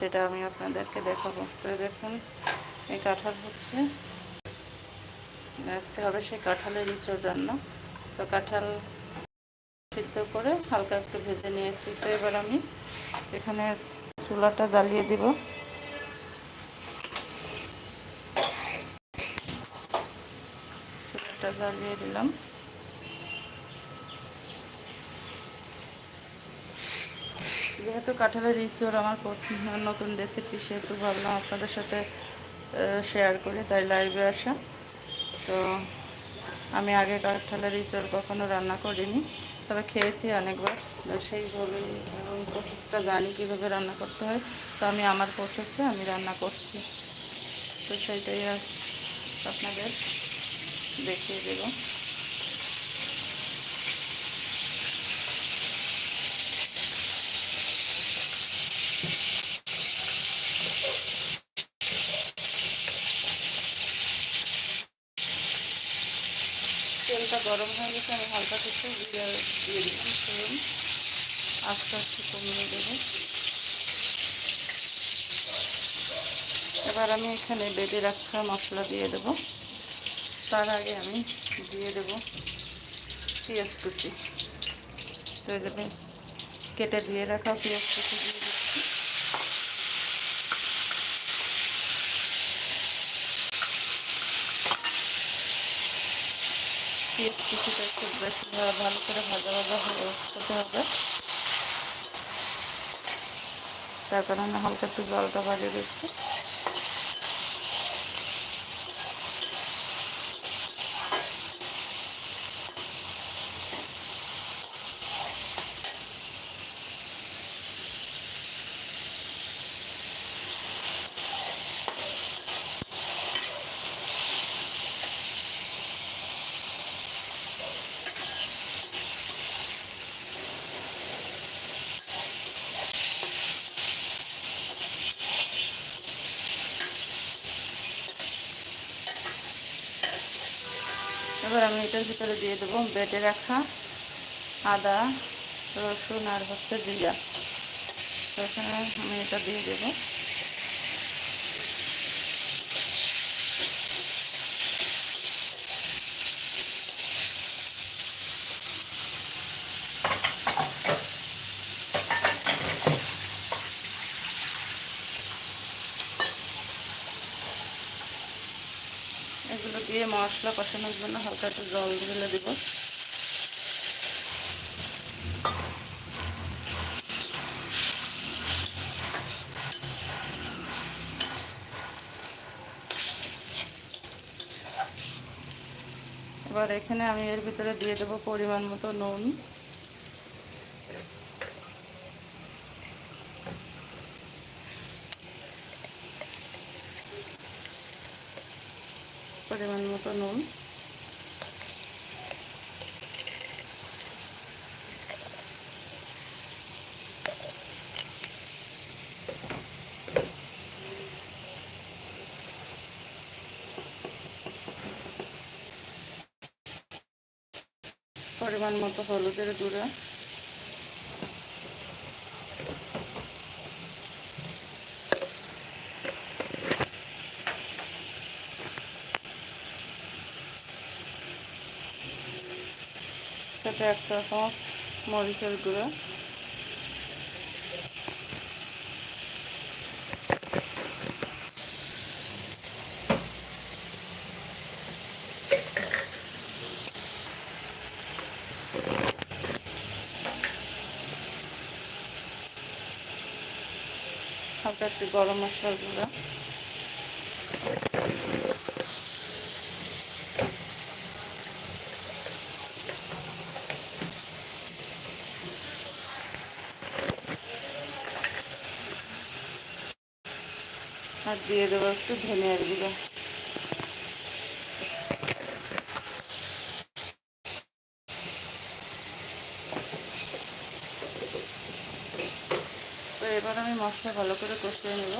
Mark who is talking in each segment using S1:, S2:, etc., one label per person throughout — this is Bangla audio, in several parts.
S1: সেটা আমি আপনাদেরকে দেখাবো। তো দেখুন, এই কাঁঠাল হচ্ছে। আজকে হবে সেই কাঁঠালের ইঁচড় রান্না তো কাঁঠাল সিদ্ধ করে হালকা একটু ভেজে নিয়েছি। তো এবার আমি এখানে চুলাটা জ্বালিয়ে দিব। চুলাটা জ্বালিয়ে দিলাম। যেহেতু কাঁঠালের ইঁচড় আমার নতুন রেসিপি সেহেতু ভাবলাম আপনাদের সাথে শেয়ার করি, তাই লাইভে আসা। তো আমি আগে কাঁঠালের ইঁচড় কখনো রান্না করিনি, তবে খেয়েছি অনেকবার। এবং প্রসেসটা জানি কীভাবে রান্না করতে হয়। তো আমি আমার প্রসেসে আমি রান্না করছি। তো সেইটাই আর আপনাদের দেখিয়ে দেবো। গরম হয়ে গেছে, আমি হালকা কিছু জিরা দিয়ে দিলাম ফোড়ন আস্তে আস্তে কমিয়ে দেবো। এবার আমি এখানে বেটে রাখা মশলা দিয়ে দেব। তার আগে আমি দিয়ে দেব পেঁয়াজ কুচি। তো কেটে দিয়ে রাখা পেঁয়াজ কুচি দিয়ে পেঁয়াজ কুচিটা একটু বেশি ভালো করে ভাজা ভাজা হতে হবে। তার কারণে হালকা একটু জলটা ভাজে দিচ্ছি। এবার আমি এটার ভিতরে দিয়ে দেবো বেটে রাখা আদা, রসুন আর হচ্ছে জিরা। রসুন আমি এটা দিয়ে দেবো এগুলো দিয়ে মশলা কষানোর জন্য হালকা একটু জল ঢেলে দেব। এবার এখানে আমি এর ভিতরে দিয়ে দেবো পরিমাণ মতো নুন। পরিমাণ মতো নুন। পরিমাণ মতো হলুদের গুঁড়া। সাথে একটা চামচ মরিচের গুঁড়ো। হালকা একটু গরম মশলার গুঁড়া। আর দিয়ে দেবো একটু ধনিয়ার গুঁড়ো। তো এবার আমি মশলা ভালো করে কষিয়ে নেব।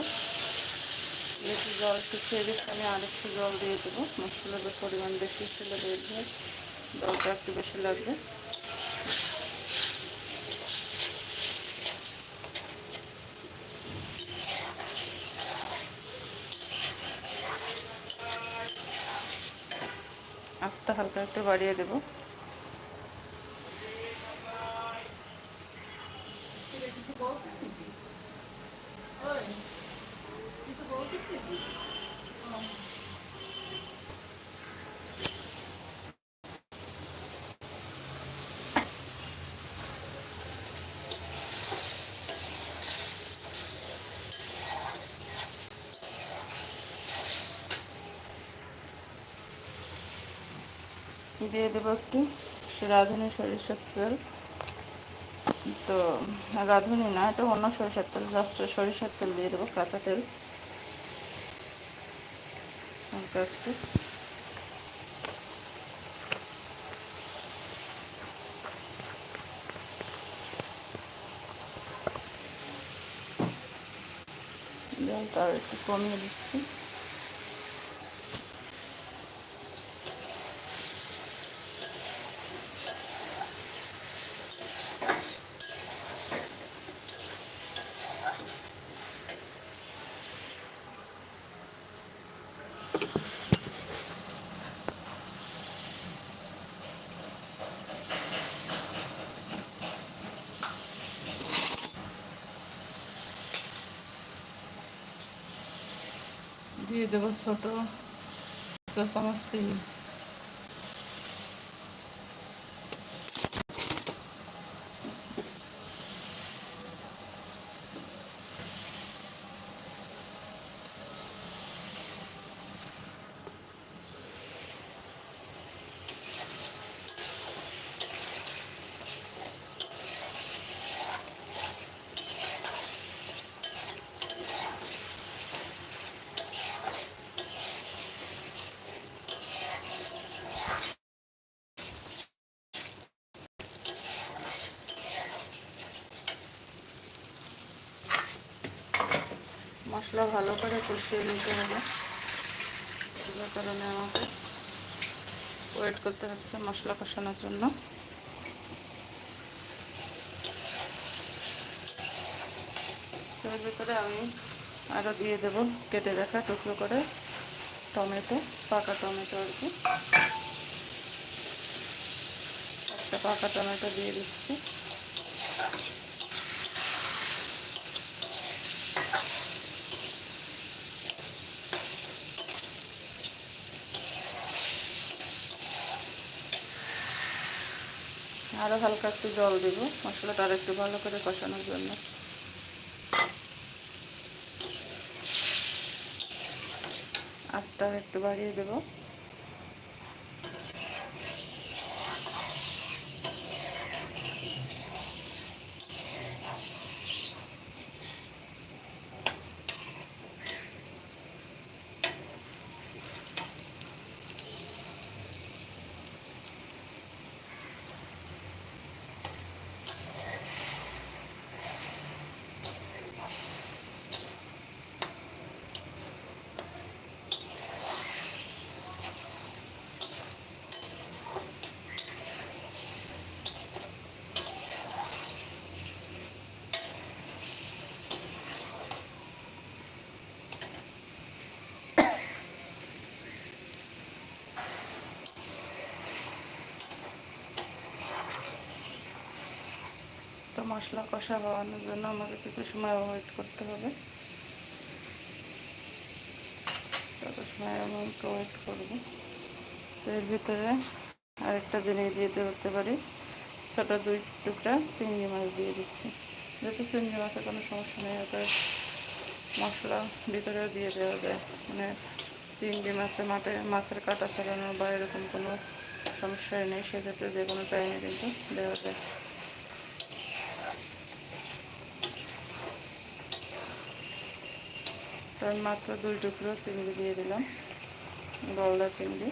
S1: যেহেতু জল শুকিয়ে গেছে, আমি আরেকটু জল দিয়ে দেবো। মশলার পরিমাণ বেশি ছিল দিয়ে জলটা একটু বেশি লাগবে আঁচটা হালকা একটু বাড়িয়ে দেবো। দিয়ে দেবো একটু। রাঁধুনি সরিষার তেল। তো, রাঁধুনি না, এটা অন্য সরিষার তেল। জাস্ট সরিষার তেল দিয়ে দেবো, কাঁচা তেল। একটু। জলটা আর একটু কমিয়ে দিচ্ছি। দিয়ে দেবো ছোটো। চা চামচ চিনি মশলা ভালো করে কষিয়ে নিতে হবে। যার কারণে আমাকে ওয়েট করতে হচ্ছে মশলা কষানোর জন্য। তার ভিতরে আমি আরও দিয়ে দেব কেটে রাখা টুকরো করে টমেটো, পাকা টমেটো আর কি। একটা পাকা টমেটো দিয়ে দিচ্ছি। আরও হালকা একটু জল দেব। মশলাটা আর একটু ভালো করে কষানোর জন্য। আঁচটা একটু বাড়িয়ে দেবো তো মশলা কষা বানানোর জন্য আমাকে কিছু সময় ওয়েট করতে হবে। তত সময় আমি একটু ওয়েট করব। এর ভিতরে আরেকটা জিনিস দিয়ে দিতে পারি। ছোটো দুই টুকরা চিংড়ি মাছ দিয়ে দিচ্ছি। যেহেতু চিংড়ি মাছের কোনো সমস্যা নেই ওটা মশলা ভিতরেও দিয়ে দেওয়া যায়। মানে চিংড়ি মাছে মাঠে মাছের কাটা ছাড়ানো বা এরকম কোনো সমস্যাই নেই, সেক্ষেত্রে যে কোনো টাইমে কিন্তু দেওয়া যায়। তো আমি মাত্র দুই টুকরো চিংড়ি দিয়ে দিলাম গলদা চিংড়ি।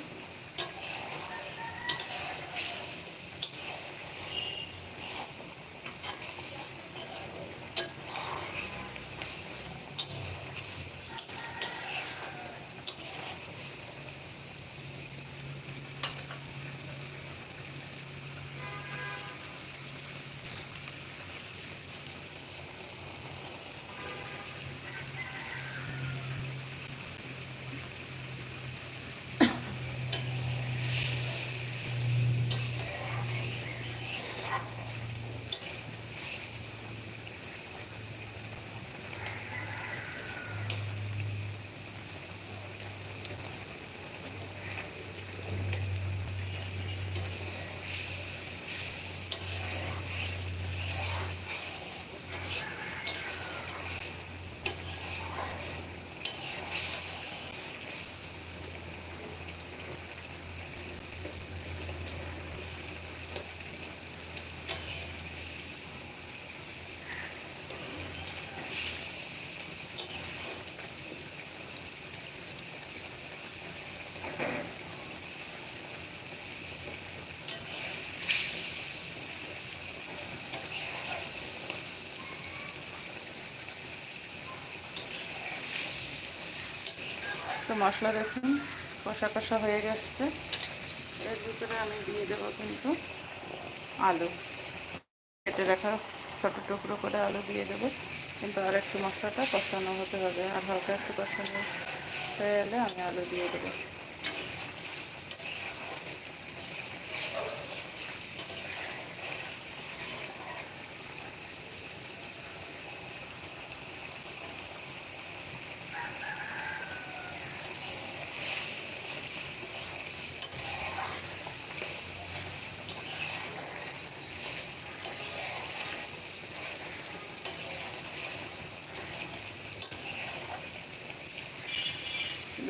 S1: তো মশলা দেখুন, কষা কষা হয়ে গেছে। এর ভিতরে আমি দিয়ে দেব কিন্তু আলু। কেটে রাখা ছোটো টুকরো করে আলু দিয়ে দেব। কিন্তু আর একটু মশলাটা কষানো হতে হবে। আর হালকা একটু কষানো হয়ে এলে আমি আলু দিয়ে দেবো।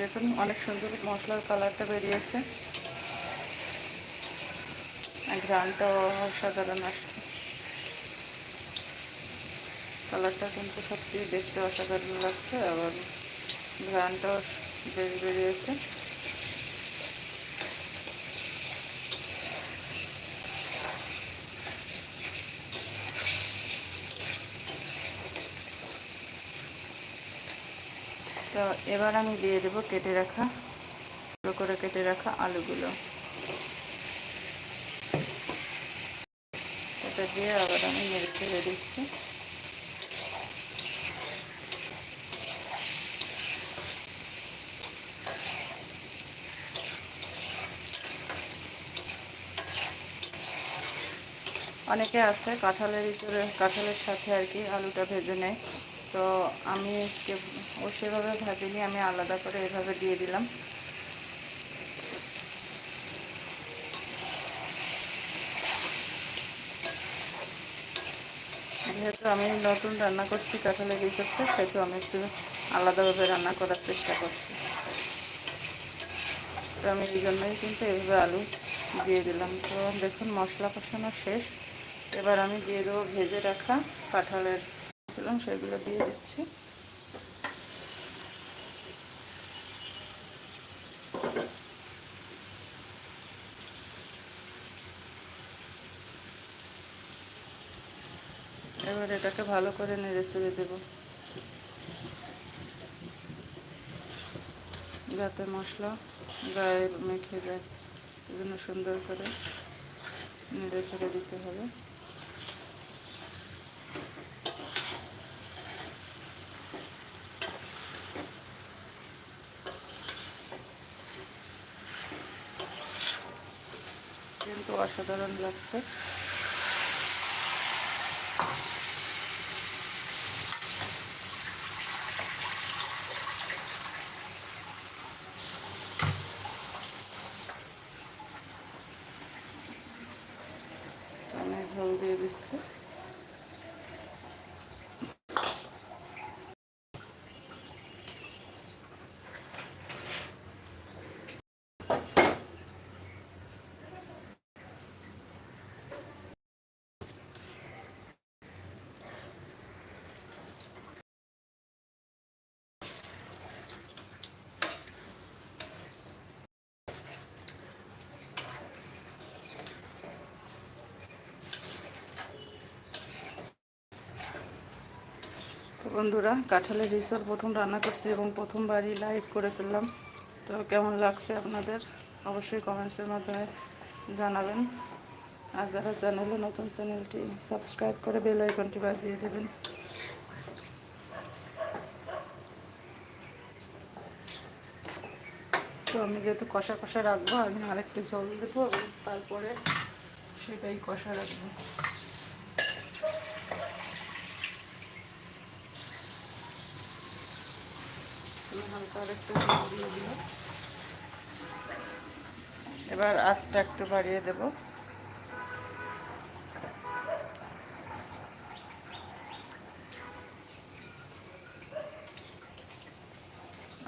S1: দেখুন, অনেক সুন্দর মশলার কালারটা বেরিয়েছে। আর ঘ্রানটাও অসাধারণ আসছে। কালারটা কিন্তু সত্যি দেখতে অসাধারণ লাগছে, আবার ঘ্রানটাও বেশ বেরিয়েছে। তো এবার আমি দিয়ে দেবো কেটে রাখা ছোটো করে কেটে রাখা আলুগুলো। এটা দিয়ে আবার আমি নেড়ে ফেলে দিচ্ছি। অনেকে আছে কাঁঠালের ভিতরে, কাঁঠালের সাথে আর কি আলুটা ভেজে নেয়। তো আমি ও সেভাবে ভাজিনি, আমি আলাদা করে এভাবে দিয়ে দিলাম। যেহেতু আমি নতুন রান্না করছি কাঁঠালের রিসোর্টে সেহেতু আমি একটু আলাদাভাবে রান্না করার চেষ্টা করছি। তো আমি এই জন্যই কিন্তু এইভাবে আলু দিয়ে দিলাম। তো দেখুন, মশলা কষানো শেষ। এবার আমি দিয়ে দেবো ভেজে রাখা কাঁঠালের ছিলাম সেগুলো দিয়ে দিচ্ছি। এবার এটাকে ভালো করে নেড়ে চেড়ে দেবো। যাতে মশলা গায়ে মেখে যায়, এজন্য সুন্দর করে নেড়ে চেড়ে দিতে হবে কিন্তু অসাধারণ লাগছে। ঝোল দিয়ে দিচ্ছি। বন্ধুরা, কাঁঠালের রিসোর্ট প্রথম রান্না করছি এবং প্রথমবারই লাইভ করে ফেললাম। তো কেমন লাগছে আপনাদের? অবশ্যই কমেন্টসের মাধ্যমে জানাবেন। আর যারা চ্যানেলে নতুন চ্যানেলটি সাবস্ক্রাইব করে বেল আইকনটি বাজিয়ে দেবেন। তো আমি যেহেতু কষা কষা রাখব, আমি আরেকটু জল দেবো তারপরে সেটাই কষা রাখব। হালকা একটু দিয়ে দিল এবার আঁচটা একটু বাড়িয়ে দেব।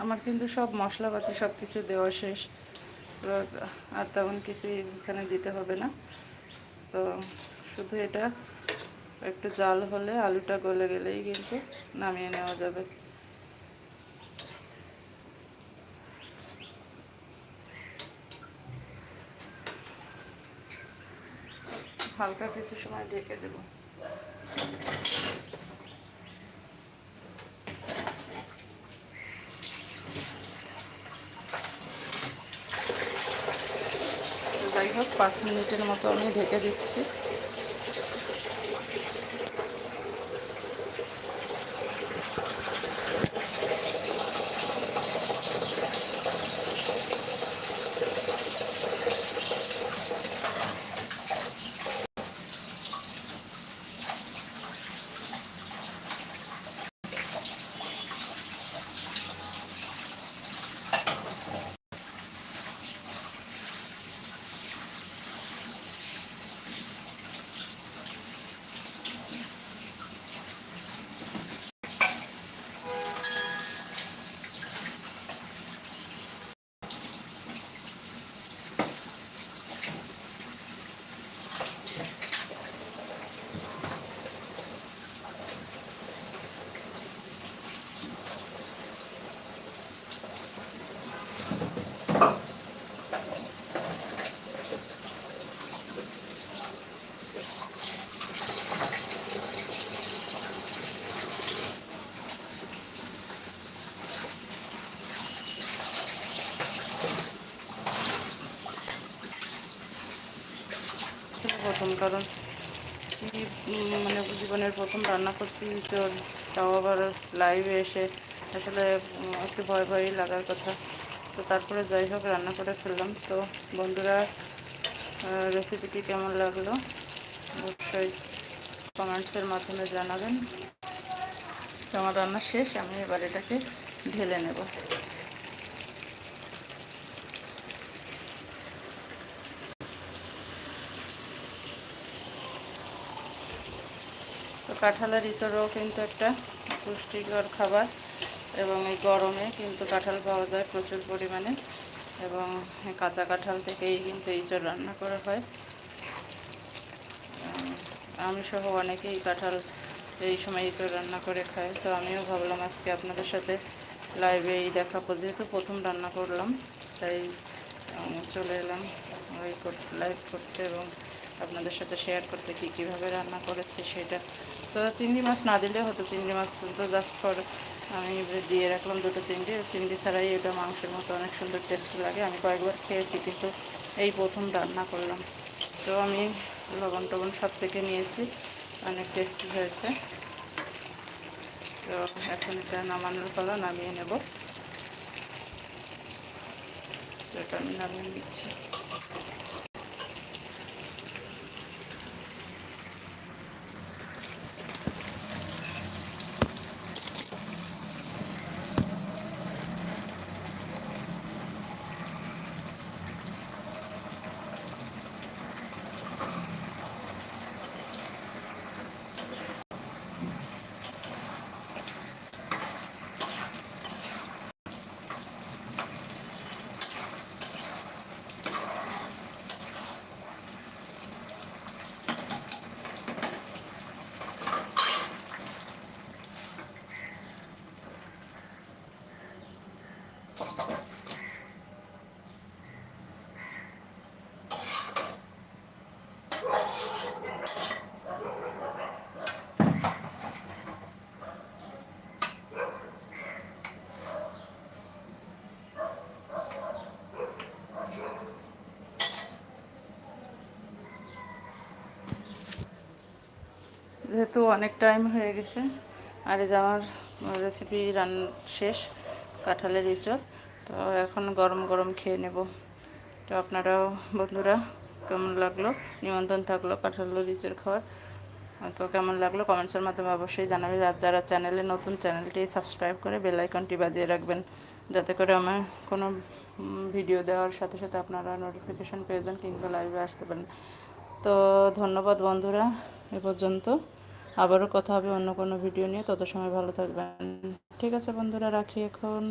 S1: আমার কিন্তু সব মশলাপাতি সব কিছু দেওয়া শেষ। আর তেমন কিছু এখানে দিতে হবে না। তো শুধু এটা, একটু জাল হলে আলুটা গলে গেলেই কিন্তু নামিয়ে নেওয়া যাবে। হালকা কিছু সময় ঢেকে দেব। যাই হোক পাঁচ মিনিটের মতো আমি ঢেকে দিচ্ছি। প্রথম, কারণ মানে জীবনের প্রথম রান্না করছি, তো তাও আবার লাইভে এসে আসলে একটু ভয় ভয়ই লাগার কথা। তো তারপরে যাই হোক, রান্না করে ফেললাম। তো বন্ধুরা রেসিপিটি কেমন লাগল? অবশ্যই কমেন্টসের মাধ্যমে জানাবেন। তো আমার রান্না শেষ, আমি এবার এটাকে ঢেলে নেব। কাঁঠালের ইঁচড়ও কিন্তু একটা পুষ্টিকর খাবার এবং এই গরমে কিন্তু কাঁঠাল পাওয়া যায় প্রচুর পরিমাণে এবং কাঁচা কাঁঠাল থেকেই কিন্তু ইঁচড় রান্না করা হয়। আমি সহ অনেকেই কাঁঠাল এই সময় ইঁচড় রান্না করে খায় তো আমিও ভাবলাম আজকে আপনাদের সাথে লাইভে এই দেখাবো। যেহেতু প্রথম রান্না করলাম, তাই চলে এলাম ওই লাইভ করতে এবং আপনাদের সাথে শেয়ার করতে কী কীভাবে রান্না করেছি সেটা। তো চিংড়ি মাছ না দিলে হতো, চিংড়ি মাছ তো জাস্ট ফর আমি দিয়ে রাখলাম দুটো চিংড়ি। চিংড়ি ছাড়াই এটা মাংসের মতো অনেক সুন্দর টেস্ট লাগে। আমি কয়েকবার খেয়েছি, কিন্তু এই প্রথম রান্না করলাম। তো আমি লবণ টবণ সব থেকে নিয়েছি, অনেক টেস্টি হয়েছে। তো এখন এটা নামানোর পালা, নামিয়ে নেব। এটা আমি নামিয়ে নিচ্ছি। যেহেতু অনেক টাইম হয়ে গেছে, আর এই আমার রেসিপি রান শেষ, কাঁঠালের ইঁচড় তো এখন গরম গরম খেয়ে নেব। তো আপনারাও বন্ধুরা, কেমন লাগল? নিমন্ত্রণ থাকল কাঁঠালের ইঁচড় খাওয়ার। তো কেমন লাগল? কমেন্টসের মাধ্যমে অবশ্যই জানাবেন। আর যারা চ্যানেলে নতুন চ্যানেলটি সাবস্ক্রাইব করে বেল আইকনটি বাজিয়ে রাখবেন, যাতে করে আমার কোনো ভিডিও দেওয়ার সাথে সাথে আপনারা নোটিফিকেশান পেয়ে যান কিংবা লাইভে আসতে পারেন। তো ধন্যবাদ বন্ধুরা, এ পর্যন্ত। আবারও কথা হবে অন্য কোনো ভিডিও নিয়ে। তত সময় ভালো থাকবেন। ঠিক আছে বন্ধুরা, রাখি এখন।